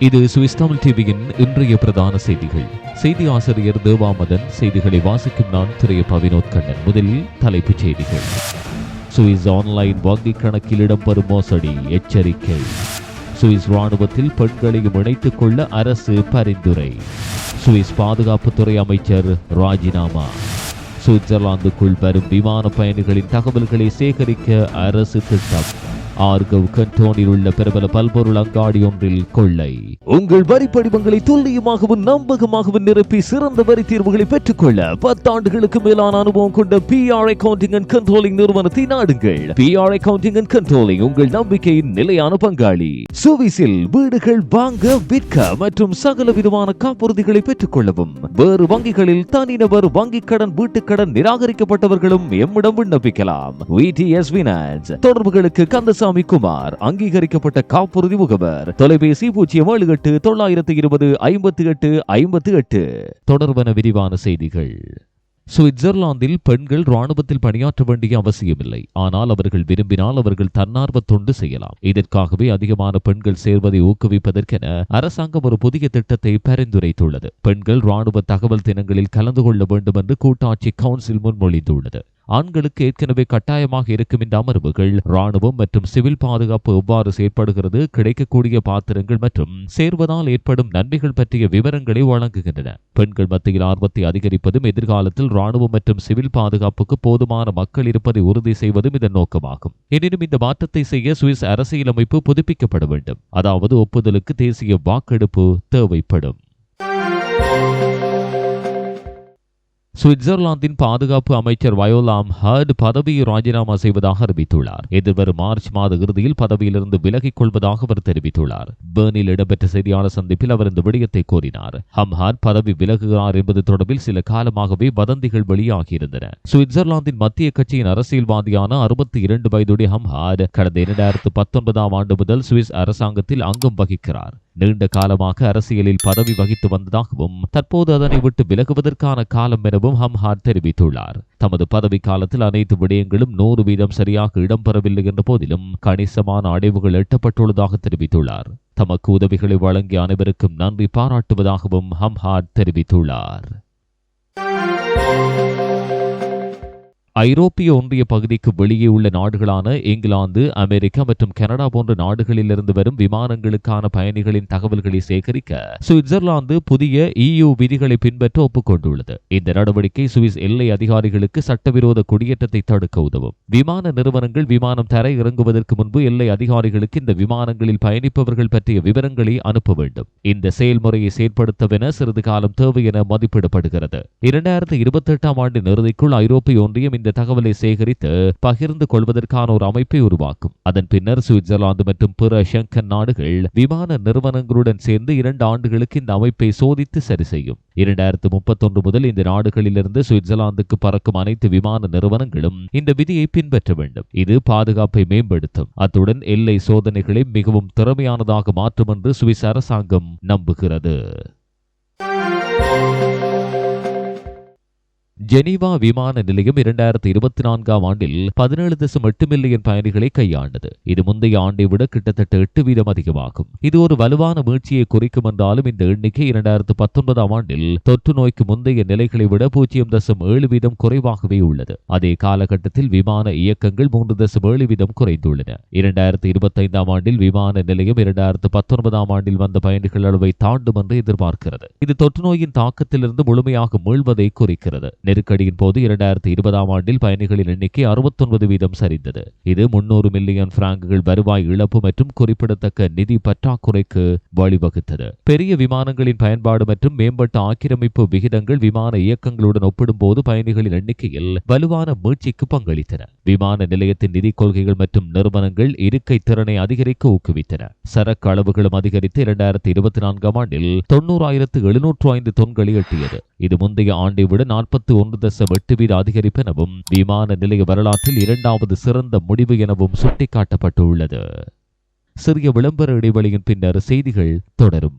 இது சுவிஸ் தமிழ் டிவியின் இன்றைய பிரதான செய்திகள். செய்தி ஆசிரியர் தேவாமதன் செய்திகளை வாசிக்கும் நான் திரைய பவினோத் கண்ணன். முதலில் தலைப்புச் செய்திகள். சுவிஸ் ஆன்லைன் வங்கிக் கணக்கில் இடம்பெறும் மோசடி எச்சரிக்கை. சுவிஸ் ராணுவத்தில் பெண்களையும் இணைத்துக் கொள்ள அரசு பரிந்துரை. சுவிஸ் பாதுகாப்புத்துறை அமைச்சர் ராஜினாமா. சுவிட்சர்லாந்துக்குள் வரும் விமான பயணிகளின் தகவல்களை சேகரிக்க அரசு திட்டம். ஆர்கவ் கண்டோனில் உள்ள பிரபல பல்பொருள் அங்காடி ஒன்றில் கொள்ளை. உங்கள் வரி படிவங்களை துல்லியமாகவும் நம்பகமாகவும் நிரப்பி சிறந்த வரி தீர்வுகளை பெற்றுக்கொள்ள பத்தாண்டுகளுக்கு மேலான அனுபவம் கொண்ட P R accounting and controlling நிறுவனத்தை நாடுங்கள். P R accounting and controlling உங்கள் நம்பிக்கையின் நிலையான பங்காளி. சுவிசில் வீடுகள் வாங்க விற்க மற்றும் சகல விதமான காப்புறுதிகளை பெற்றுக் கொள்ளவும் வேறு வங்கிகளில் தனிநபர் வங்கிக் கடன் வீட்டுக் கடன் நிராகரிக்கப்பட்டவர்களும் எம்மிடம் விண்ணப்பிக்கலாம். தொடர்புகளுக்கு கந்தசா தொடர்புகளுக்கு குமார் அங்கீகரிக்கப்பட்ட காப்புறுதி முகவர். தொலைபேசி பூஜ்ஜியம் ஏழு எட்டு தொள்ளாயிரத்து இருபது ஐம்பத்தி எட்டு ஐம்பத்தி எட்டு. தொடர்பான விரிவான செய்திகள். சுவிட்சர்லாந்தில் பெண்கள் ராணுவத்தில் பணியாற்ற வேண்டிய அவசியமில்லை. ஆனால் அவர்கள் விரும்பினால் அவர்கள் தன்னார்வ தொண்டு செய்யலாம். இதற்காகவே அதிகமான பெண்கள் சேர்வதை ஊக்குவிப்பதற்கென அரசாங்கம் ஒரு புதிய திட்டத்தை பரிந்துரைத்துள்ளது. பெண்கள் ராணுவ தகவல் தினங்களில் கலந்து கொள்ள வேண்டும் என்று கூட்டாட்சி கவுன்சில் முன்மொழிந்துள்ளது. ஆண்களுக்கு ஏற்கனவே கட்டாயமாக இருக்கும் இந்த அமர்வுகள் ராணுவம் மற்றும் சிவில் பாதுகாப்பு எவ்வாறு செயற்படுகிறது கிடைக்கக்கூடிய பாத்திரங்கள் மற்றும் சேர்வதால் ஏற்படும் நன்மைகள் பற்றிய விவரங்களை வழங்குகின்றன. பெண்கள் மத்தியில் ஆர்வத்தை அதிகரிப்பதும் எதிர்காலத்தில் ராணுவம் மற்றும் சிவில் பாதுகாப்புக்கு போதுமான மக்கள் இருப்பதை உறுதி செய்வதும் இதன் நோக்கமாகும். எனினும் இந்த மாற்றத்தை செய்ய சுவிஸ் அரசியலமைப்பு புதுப்பிக்கப்பட வேண்டும். அதாவது ஒப்புதலுக்கு தேசிய வாக்கெடுப்பு தேவைப்படும். சுவிட்சர்லாந்தின் பாதுகாப்பு அமைச்சர் வயோலாம் ஹர்ட் பதவியை ராஜினாமா செய்வதாக அறிவித்துள்ளார். எதிர்வரும் மார்ச் மாத இறுதியில் பதவியிலிருந்து விலகிக் கொள்வதாக அவர் தெரிவித்துள்ளார். பேர்னில் இடம்பெற்ற செய்தியாளர் சந்திப்பில் அவர் இந்த விடயத்தை கூறினார். ஹம்ஹார்ட் பதவி விலகுகிறார் என்பது தொடர்பில் சில காலமாகவே வதந்திகள் வெளியாகியிருந்தன. சுவிட்சர்லாந்தின் மத்திய கட்சியின் அரசியல்வாதியான அறுபத்தி இரண்டு வயதுடைய ஹம்ஹார்ட் கடந்த இரண்டாயிரத்து பத்தொன்பதாம் ஆண்டு முதல் சுவிஸ் அரசாங்கத்தில் அங்கம் வகிக்கிறார். நீண்ட காலமாக அரசியலில் பதவி வகித்து வந்ததாகவும் தற்போது அதனை விட்டு விலகுவதற்கான காலம் எனவும் ஹம்ஹாட் தெரிவித்துள்ளார். தமது பதவி காலத்தில் அனைத்து விடயங்களும் நூறு வீதம் சரியாக இடம்பெறவில்லை என்ற போதிலும் கணிசமான அடைவுகள் எட்டப்பட்டுள்ளதாக தெரிவித்துள்ளார். தமக்கு உதவிகளை வழங்கிய அனைவருக்கும் நன்றி பாராட்டுவதாகவும் ஹம்ஹாட் தெரிவித்துள்ளார். ஐரோப்பிய ஒன்றிய பகுதிக்கு வெளியே உள்ள நாடுகளான இங்கிலாந்து அமெரிக்கா மற்றும் கனடா போன்ற நாடுகளிலிருந்து வரும் விமானங்களுக்கான பயணிகளின் தகவல்களை சேகரிக்க சுவிட்சர்லாந்து புதிய இயு விதிகளை பின்பற்ற ஒப்புக்கொண்டுள்ளது. இந்த நடவடிக்கை சுவிஸ் எல்லை அதிகாரிகளுக்கு சட்டவிரோத குடியேற்றத்தை தடுக்க உதவும். விமான நிறுவனங்கள் விமானம் தரை இறங்குவதற்கு முன்பு எல்லை அதிகாரிகளுக்கு இந்த விமானங்களில் பயணிப்பவர்கள் பற்றிய விவரங்களை அனுப்ப வேண்டும். இந்த செயல்முறையை செயற்படுத்தவென சிறிது காலம் தேவை என மதிப்பிடப்படுகிறது. இரண்டாயிரத்தி இருபத்தி எட்டாம் ஆண்டின் இறுதிக்குள் ஐரோப்பிய ஒன்றியம் இந்த தகவலை சேகரித்து பகிர்ந்து கொள்வதற்கான ஒரு அமைப்பை உருவாக்கும். அதன் பின்னர் சுவிட்சர்லாந்து மற்றும் பிற ஷெங்கன் நாடுகள் விமான நிறுவனங்களுடன் சேர்ந்து இரண்டு ஆண்டுகளுக்கு இந்த அமைப்பை சோதித்து சரி செய்யும். இரண்டாயிரத்து முப்பத்தொன்று முதல் இந்த நாடுகளிலிருந்து சுவிட்சர்லாந்துக்கு பறக்கும் அனைத்து விமான நிறுவனங்களும் இந்த விதியை பின்பற்ற வேண்டும். இது பாதுகாப்பை மேம்படுத்தும். அத்துடன் எல்லை சோதனைகளை மிகவும் திறமையானதாக மாற்றும் என்று சுவிஸ் அரசாங்கம் நம்புகிறது. ஜெனீவா விமான நிலையம் இரண்டாயிரத்தி இருபத்தி நான்காம் ஆண்டில் பதினேழு தசம் எட்டு மில்லியன் பயணிகளை கையாண்டது. இது முந்தைய ஆண்டை விட கிட்டத்தட்ட எட்டு வீதம் அதிகமாகும். இது ஒரு வலுவான மீழ்ச்சியை குறிக்கும் என்றாலும் இந்த எண்ணிக்கை இரண்டாயிரத்து பத்தொன்பதாம் ஆண்டில் தொற்று நோய்க்கு முந்தைய நிலைகளை விட பூஜ்ஜியம் தசம் ஏழு வீதம் குறைவாகவே உள்ளது. அதே காலகட்டத்தில் விமான இயக்கங்கள் மூன்று தசம் ஏழு வீதம் குறைந்துள்ளன. இரண்டாயிரத்து இருபத்தைந்தாம் ஆண்டில் விமான நிலையம் இரண்டாயிரத்து பத்தொன்பதாம் ஆண்டில் வந்த பயணிகள் அளவை தாண்டும் என்று எதிர்பார்க்கிறது. இது தொற்று நோயின் தாக்கத்திலிருந்து முழுமையாக மீள்வதை குறிக்கிறது. நெருக்கடியின் போது இரண்டாயிரத்தி இருபதாம் ஆண்டில் பயணிகளின் எண்ணிக்கை அறுபத்தொன்பது வீதம் சரிந்தது. இது முன்னூறு மில்லியன் பிராங்குகள் வருவாய் இழப்பு மற்றும் குறிப்பிடத்தக்க நிதி பற்றாக்குறைக்கு வழிவகுத்தது. பெரிய விமானங்களின் பயன்பாடு மற்றும் மேம்பட்ட ஆக்கிரமிப்பு விகிதங்கள் விமான இயக்கங்களுடன் ஒப்பிடும்போது பயணிகளின் எண்ணிக்கையில் வலுவான மீட்சிக்கு பங்களித்தன. விமான நிலையத்தின் நிதி கொள்கைகள் மற்றும் நிறுவனங்கள் இருக்கை திறனை அதிகரிக்க ஊக்குவித்தன. சரக்கு அளவுகளும் அதிகரித்து இரண்டாயிரத்தி இருபத்தி நான்காம் ஆண்டில் தொன்னூறாயிரத்து எழுநூற்று ஐந்து தொன்களை எட்டியது. இது முந்தைய ஆண்டை விட நாற்பத்தி ஒன்று தசம் எட்டு வீத அதிகரிப்பு எனவும் விமான நிலைய வரலாற்றில் இரண்டாவது சிறந்த முடிவு எனவும் சுட்டிக்காட்டப்பட்டுள்ளது. சிறிய விளம்பர இடைவெளியின் பின்னர் செய்திகள் தொடரும்.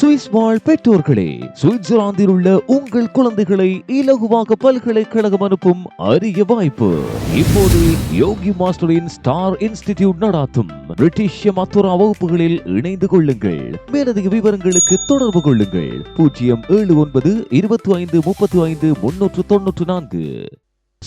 சுவிஸ் வாழ் பெற்றோர்களே சுவிட்சர்லாந்தில் உள்ள உங்கள் குழந்தைகளை இலகுவாக பல்கலைக்கழகம் அனுப்பும் அரிய வாய்ப்பு. இப்போது யோகி மாஸ்டரின் ஸ்டார் இன்ஸ்டிடியூட் நடாத்தும் பிரிட்டிஷ் மத்துரா வகுப்புகளில் இணைந்து கொள்ளுங்கள். மேலதிக விவரங்களுக்கு தொடர்பு கொள்ளுங்கள். பூஜ்ஜியம் ஏழு ஒன்பது இருபத்தி ஐந்து முப்பத்தி ஐந்து முன்னூற்று தொன்னூற்று நான்கு.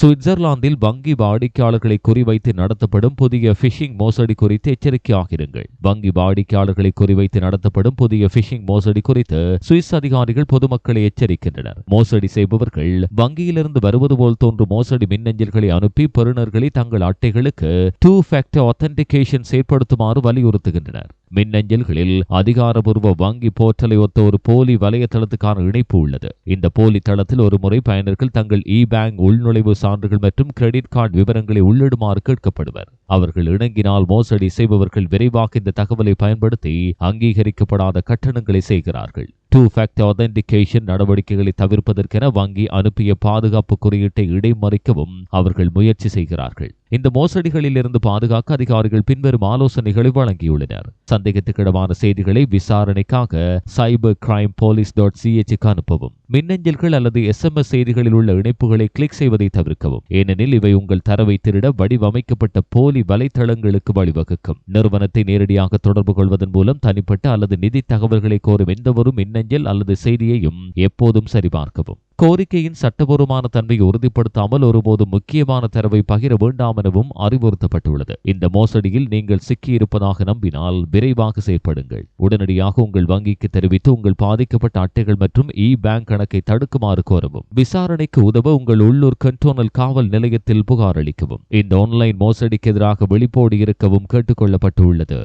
சுவிட்சர்லாந்தில் வங்கி வாடிக்கையாளர்களை குறிவைத்து நடத்தப்படும் புதிய ஃபிஷிங் மோசடி குறித்து எச்சரிக்கையாக இருங்கள் வங்கி வாடிக்கையாளர்களை குறிவைத்து நடத்தப்படும் புதிய ஃபிஷிங் மோசடி குறித்து சுவிஸ் அதிகாரிகள் பொதுமக்களை எச்சரிக்கின்றனர். மோசடி செய்பவர்கள் வங்கியிலிருந்து வருவது போல் தோன்றும் மோசடி மின்னஞ்சல்களை அனுப்பி பெறுநர்களை தங்கள் அட்டைகளுக்கு டூ ஃபேக்டர் ஆத்தென்டிகேஷன் செயற்படுத்துமாறு வலியுறுத்துகின்றனர். மின்னஞ்சல்களில் அதிகாரபூர்வ வங்கி போர்ட்டலை ஒத்த ஒரு போலி வலையதளத்துக்கான இணைப்பு உள்ளது. இந்த போலி தளத்தில் ஒரு முறை பயனர்கள் தங்கள் இ பேங்க் உள்நுழைவு சான்றுகள் மற்றும் கிரெடிட் கார்டு விவரங்களை உள்ளிடுமாறு கேட்கப்படுவர். அவர்கள் இணங்கினால் மோசடி செய்பவர்கள் விரைவாக இந்த தகவலை பயன்படுத்தி அங்கீகரிக்கப்படாத கட்டணங்களை செய்கிறார்கள். டூ ஃபேக்டர் ஆதென்டிகேஷன் நடவடிக்கைகளை தவிர்ப்பதற்கென வங்கி அனுப்பிய பாதுகாப்பு குறியீட்டை இடைமறிக்கவும் அவர்கள் முயற்சி செய்கிறார்கள். இந்த மோசடிகளில் இருந்து பாதுகாக்க அதிகாரிகள் பின்வரும் ஆலோசனைகளை வழங்கியுள்ளனர். சந்தேகத்துக்கிடமான செய்திகளை விசாரணைக்காக சைபர் கிரைம் போலீஸ் டாட் சிஎச்சுக்கு அனுப்பவும். மின்னஞ்சல்கள் அல்லது எஸ்எம்எஸ் செய்திகளில் உள்ள இணைப்புகளை கிளிக் செய்வதை தவிர்க்கவும். ஏனெனில் இவை உங்கள் தரவை திருட வடிவமைக்கப்பட்ட போலி வலைத்தளங்களுக்கு வழிவகுக்கும். நிறுவனத்தை நேரடியாக தொடர்பு கொள்வதன் மூலம் தனிப்பட்ட அல்லது நிதி தகவல்களை கோரும் எந்தவொரு மின்னஞ்சல் அல்லது செய்தியையும் எப்போதும் சரிபார்க்கவும். கோரிக்கையின் சட்டபூர்வமான தன்மையை உறுதிப்படுத்தாமல் ஒருபோது முக்கியமான தரவை பகிர வேண்டாம் எனவும் அறிவுறுத்தப்பட்டுள்ளது. இந்த மோசடியில் நீங்கள் சிக்கியிருப்பதாக நம்பினால் விரைவாக செயற்படுங்கள். உடனடியாக உங்கள் வங்கிக்கு தெரிவித்து உங்கள் பாதிக்கப்பட்ட அட்டைகள் மற்றும் இ பேங்க் கணக்கை தடுக்குமாறு கோரவும். விசாரணைக்கு உதவ உங்கள் உள்ளூர் கண்டோனல் காவல் நிலையத்தில் புகார் அளிக்கவும். இந்த ஆன்லைன் மோசடிக்கு எதிராக வெளிப்போடு இருக்கவும் கேட்டுக்கொள்ளப்பட்டுள்ளது.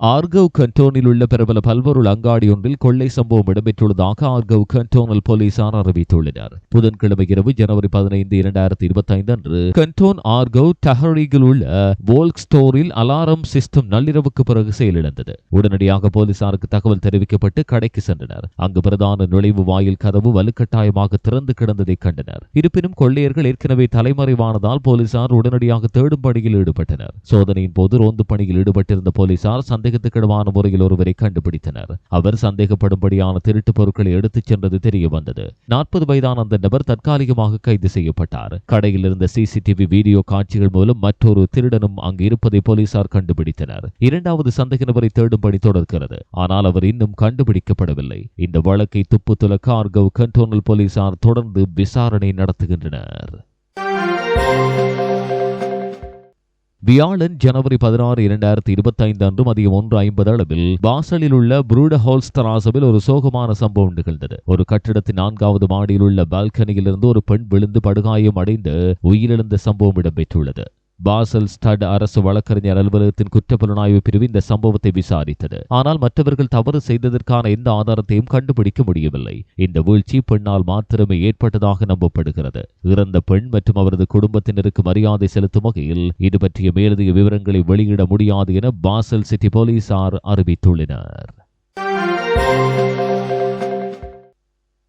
ஆர்கவ் கண்டோனில் உள்ள பிரபல பல்பொருள் அங்காடி ஒன்றில் கொள்ளை சம்பவம் இடம்பெற்றுள்ளதாக ஆர்கவ் கண்டோனல் போலீசார் அறிவித்துள்ளனர் புதன்கிழமை இரவு ஜனவரி பதினைந்து இரண்டாயிரத்தி இருபத்தி ஐந்து அன்று கண்டோன் ஆர்கவ் டஹரிகில் உள்ள வோல்க் ஸ்டோரில் அலாரம் சிஸ்டம் நள்ளிரவுக்கு பிறகு செயலிழந்தது உடனடியாக போலீசாருக்கு தகவல் தெரிவிக்கப்பட்டு கடைக்கு சென்றனர் அங்கு பிரதான நுழைவு வாயில் கதவு வலுக்கட்டாயமாக திறந்து கிடந்ததை கண்டனர் இருப்பினும் கொள்ளையர்கள் ஏற்கனவே தலைமறைவானதால் போலீசார் உடனடியாக தேடும் பணியில் ஈடுபட்டனர் சோதனையின் போது ரோந்து பணியில் ஈடுபட்டிருந்த போலீசார் சந்தேகத்துக்கிடமான முறையில் ஒருவரை கண்டுபிடித்தனர். அவர் சந்தேகப்படும்படியான திருட்டு பொருட்களை எடுத்துச் சென்றது தெரிய வந்தது நாற்பது வயதான அந்த நபர் தற்காலிகமாக கைது செய்யப்பட்டார். கடையில் இருந்த சிசிடிவி வீடியோ காட்சிகள் மூலம் மற்றொரு திருடனும் அங்கு இருப்பதை போலீசார் கண்டுபிடித்தனர். இரண்டாவது சந்தேக நபரை தேடும்படி தொடர்கிறது. ஆனால் அவர் இன்னும் கண்டுபிடிக்கப்படவில்லை. இந்த வழக்கை துப்பு துலக்க ஆர்கவ் கண்டோனல் போலீசார் தொடர்ந்து விசாரணை நடத்துகின்றனர். வியாழன் ஜனவரி பதினாறு இரண்டாயிரத்தி இருபத்தி ஐந்து அன்று மதியம் ஒன்று ஐம்பது அளவில் பாசலில் உள்ள புரூட ஹோல்ஸ்தராசவில் ஒரு சோகமான சம்பவம் நிகழ்ந்தது. ஒரு கட்டிடத்தின் நான்காவது மாடியில் உள்ள பால்கனியிலிருந்து ஒரு பெண் விழுந்து படுகாயம் அடைந்து உயிரிழந்த சம்பவம் இடம்பெற்றுள்ளது. பாசல் ஸ்டட் அரசு வழக்கறிஞர் அலுவலகத்தின் குற்றப்புலனாய்வு பிரிவு இந்த சம்பவத்தை விசாரித்தது. ஆனால் மற்றவர்கள் தவறு செய்ததற்கான எந்த ஆதாரத்தையும் கண்டுபிடிக்க முடியவில்லை. இந்த வீழ்ச்சி பெண்ணால் மாத்திரமே ஏற்பட்டதாக நம்பப்படுகிறது. இறந்த பெண் மற்றும் அவரது குடும்பத்தினருக்கு மரியாதை செலுத்தும் வகையில் இது பற்றிய மேலதிக விவரங்களை வெளியிட முடியாது என பாசல் சிட்டி போலீசார் அறிவித்துள்ளனர்.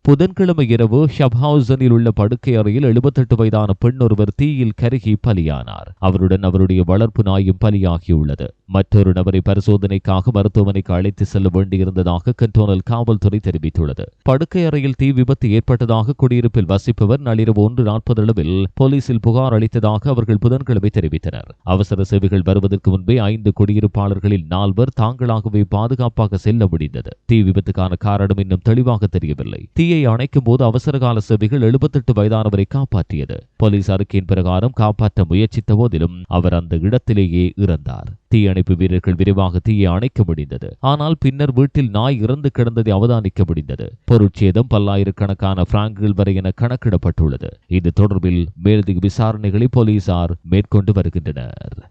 புதன்கிழமை இரவு ஷப்ஹவுசனில் உள்ள படுக்கை அறையில் எழுபத்தெட்டு வயதான பெண் ஒருவர் தீயில் கருகி பலியானார். அவருடன் அவருடைய வளர்ப்பு நாயும் பலியாகியுள்ளது. மற்றொரு நபரை பரிசோதனைக்காக மருத்துவமனைக்கு அழைத்து செல்ல வேண்டியிருந்ததாக கண்டோனல் காவல்துறை தெரிவித்துள்ளது. படுக்கை அறையில் தீ விபத்து ஏற்பட்டதாக குடியிருப்பில் வசிப்பவர் நள்ளிரவு ஒன்று நாற்பது அளவில் போலீசில் புகார் அளித்ததாக அவர்கள் புதன்கிழமை தெரிவித்தனர். அவசர சேவைகள் வருவதற்கு முன்பே ஐந்து குடியிருப்பாளர்களில் நால்வர் தாங்களாகவே பாதுகாப்பாக செல்ல முடிந்தது. தீ விபத்துக்கான காரணம் இன்னும் தெளிவாக தெரியவில்லை. தீ தீயை அணைக்கும் போது அவசரகால சேவைகள் எழுபத்தெட்டு வயதானவரை காப்பாற்றியது. போலீஸ் அறிக்கையின் பிரகாரம் காப்பாற்ற முயற்சித்த போதிலும் அவர் அந்த இடத்திலேயே இறந்தார். தீயணைப்பு வீரர்கள் விரைவாக தீயை அணைக்க முடிந்தது. ஆனால் பின்னர் வீட்டில் நாய் இறந்து கிடந்ததை அவதானிக்க முடிந்தது. பொருட்சேதம் பல்லாயிரக்கணக்கான பிராங்குகள் வரை என கணக்கிடப்பட்டுள்ளது. இது தொடர்பில் மேலதிக விசாரணைகளை போலீசார் மேற்கொண்டு வருகின்றனர்.